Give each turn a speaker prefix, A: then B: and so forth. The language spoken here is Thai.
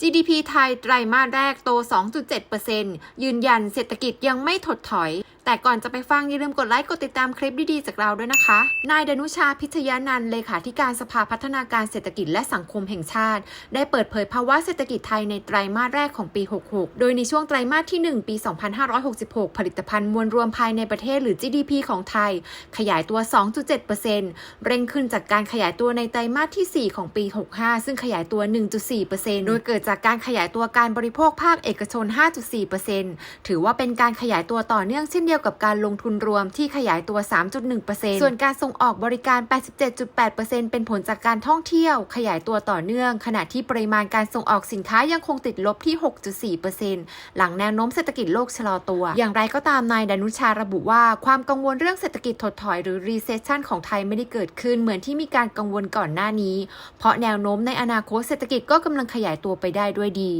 A: GDP ไทยไตรมาสแรกโต 2.7%ยืนยันเศรษฐกิจยังไม่ถดถอย แต่ก่อนจะไปฟังอย่าลืมกดไลค์กดติดตามคลิปดีๆจากเราด้วยนะคะ นายดนุชาพิทยานันท์เลขาธิการสภาพัฒนาการเศรษฐกิจและสังคมแห่งชาติ ได้เปิดเผยภาวะเศรษฐกิจไทยในไตรมาสแรกของปี 66 โดยในช่วงไตรมาสที่ 1 ปี 2566 ผลิตภัณฑ์มวลรวมภายในประเทศหรือ GDP ของไทย ขยายตัว 2.7%เร่งขึ้นจากการขยายตัวในไตรมาสที่ 4 ของปี 65 ซึ่งขยายตัว 1.4%โดยเกิดจากการขยายตัวการบริโภคภาคเอกชน 5.4%ถือว่าเป็นการขยายตัวต่อเนื่องเช่นเดียวกับการลงทุนรวมที่ขยายตัว 3.1%ส่วนการส่งออกบริการ 87.8%เป็นผลจากการท่องเที่ยว ขยายตัวต่อเนื่อง ขณะที่ปริมาณการส่งออกสินค้ายังคงติดลบที่ 6.4%หลังแนวโน้มเศรษฐกิจโลกชะลอตัว อย่างไรก็ตามนายดนุชาระบุว่า ความกังวลเรื่องเศรษฐกิจถดถอยหรือ recession ของไทยไม่ได้เกิดขึ้นเหมือนที่มีการกังวลก่อนหน้านี้ เพราะแนวโน้มในอนาคตเศรษฐกิจก็กำลังขยายตัวไปได้ด้วยดี